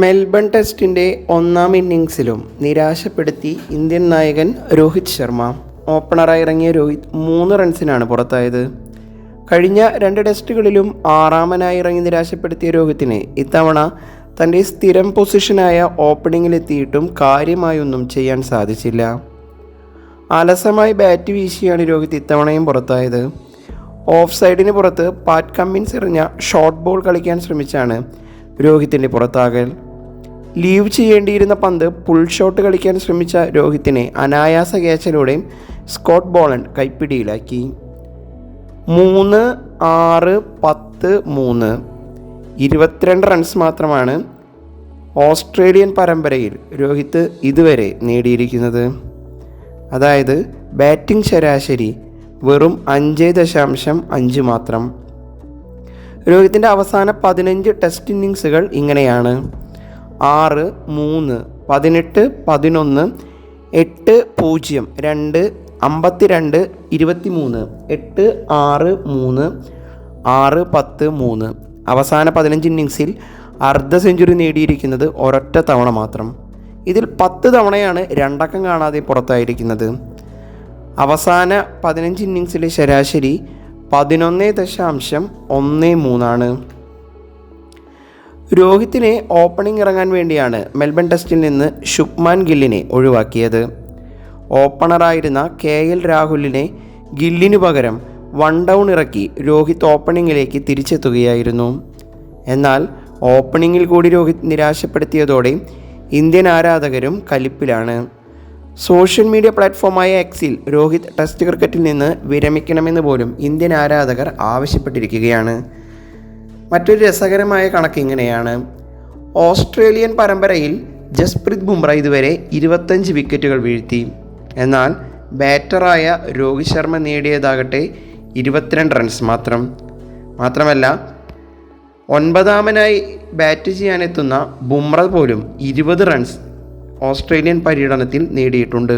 Melbourne ടെസ്റ്റിന്റെ ഒന്നാം ഇന്നിങ്സിലും നിരാശപ്പെടുത്തി Indian നായകൻ രോഹിത് ശർമ്മ. ഓപ്പണറായി ഇറങ്ങിയ രോഹിത് മൂന്ന് റൺസിനാണ് പുറത്തായത്. കഴിഞ്ഞ രണ്ട് ടെസ്റ്റുകളിലും ആറാമനായി ഇറങ്ങി നിരാശപ്പെടുത്തിയ രോഹിത്തിന് ഇത്തവണ തന്റെ സ്ഥിരം പൊസിഷനായ ഓപ്പണിങ്ങിലെത്തിയിട്ടും കാര്യമായൊന്നും ചെയ്യാൻ സാധിച്ചില്ല. അലസമായി ബാറ്റ് വീശിയാണ് രോഹിത് ഇത്തവണയും പുറത്തായത്. ഓഫ് സൈഡിന് പുറത്ത് പാറ്റ് കമ്മിൻസ് എറിഞ്ഞ ഷോർട്ട് ബോൾ കളിക്കാൻ ശ്രമിച്ചാണ് രോഹിത്തിന്റെ പുറത്താകൽ. ലീവ് ചെയ്യേണ്ടിയിരുന്ന പന്ത് പുൾ ഷോട്ട് കളിക്കാൻ ശ്രമിച്ച രോഹിത്തിനെ അനായാസ ക്യാച്ചിലൂടെ സ്കോട്ട് ബോളൻ കൈപ്പിടിയിലാക്കി. മൂന്ന് ആറ് പത്ത് മൂന്ന്. ഇരുപത്തിരണ്ട് റൺസ് മാത്രമാണ് ഓസ്ട്രേലിയൻ പരമ്പരയിൽ രോഹിത് ഇതുവരെ നേടിയിരിക്കുന്നത്. അതായത് ബാറ്റിംഗ് ശരാശരി വെറും അഞ്ച് ദശാംശം അഞ്ച് മാത്രം. രോഹിത്തിന്റെ അവസാന പതിനഞ്ച് ടെസ്റ്റ് ഇന്നിങ്സുകൾ ഇങ്ങനെയാണ്. ആറ് മൂന്ന് പതിനെട്ട് പതിനൊന്ന് എട്ട് പൂജ്യം രണ്ട് അമ്പത്തിരണ്ട് ഇരുപത്തി മൂന്ന് എട്ട് ആറ് മൂന്ന് ആറ് പത്ത് മൂന്ന്. അവസാന പതിനഞ്ച് ഇന്നിങ്സിൽ അർദ്ധ സെഞ്ചുറി നേടിയിരിക്കുന്നത് ഒരൊറ്റ തവണ മാത്രം. ഇതിൽ പത്ത് തവണയാണ് രണ്ടക്കം കാണാതെ പുറത്തായിരിക്കുന്നത്. അവസാന പതിനഞ്ച് ഇന്നിങ്സിലെ ശരാശരി പതിനൊന്ന് ദശാംശം ഒന്ന് മൂന്നാണ്. രോഹിത്തിനെ ഓപ്പണിംഗ് ഇറങ്ങാൻ വേണ്ടിയാണ് മെൽബൺ ടെസ്റ്റിൽ നിന്ന് ശുഭ്മാൻ ഗില്ലിനെ ഒഴിവാക്കിയത്. ഓപ്പണറായിരുന്ന കെ എൽ രാഹുലിനെ ഗില്ലിനു പകരം വൺ ഡൗൺ ഇറക്കി രോഹിത് ഓപ്പണിങ്ങിലേക്ക് തിരിച്ചെത്തുകയായിരുന്നു. എന്നാൽ ഓപ്പണിങ്ങിൽ കൂടി രോഹിത് നിരാശപ്പെടുത്തിയതോടെ ഇന്ത്യൻ ആരാധകരും കലിപ്പിലാണ്. സോഷ്യൽ മീഡിയ പ്ലാറ്റ്ഫോമായ എക്സിൽ രോഹിത് ടെസ്റ്റ് ക്രിക്കറ്റിൽ നിന്ന് വിരമിക്കണമെന്ന് പോലും ഇന്ത്യൻ ആരാധകർ ആവശ്യപ്പെട്ടിരിക്കുകയാണ്. മറ്റൊരു രസകരമായ കണക്ക് ഇങ്ങനെയാണ്. ഓസ്ട്രേലിയൻ പരമ്പരയിൽ ജസ്പ്രീത് ബുംറ ഇതുവരെ ഇരുപത്തഞ്ച് വിക്കറ്റുകൾ വീഴ്ത്തി. എന്നാൽ ബാറ്ററായ രോഹിത് ശർമ്മ നേടിയതാകട്ടെ ഇരുപത്തിരണ്ട് റൺസ് മാത്രം. മാത്രമല്ല ഒൻപതാമനായി ബാറ്റ് ചെയ്യാനെത്തുന്ന ബുംറ പോലും ഇരുപത് റൺസ് ഓസ്ട്രേലിയൻ പര്യടനത്തിൽ നേടിയിട്ടുണ്ട്.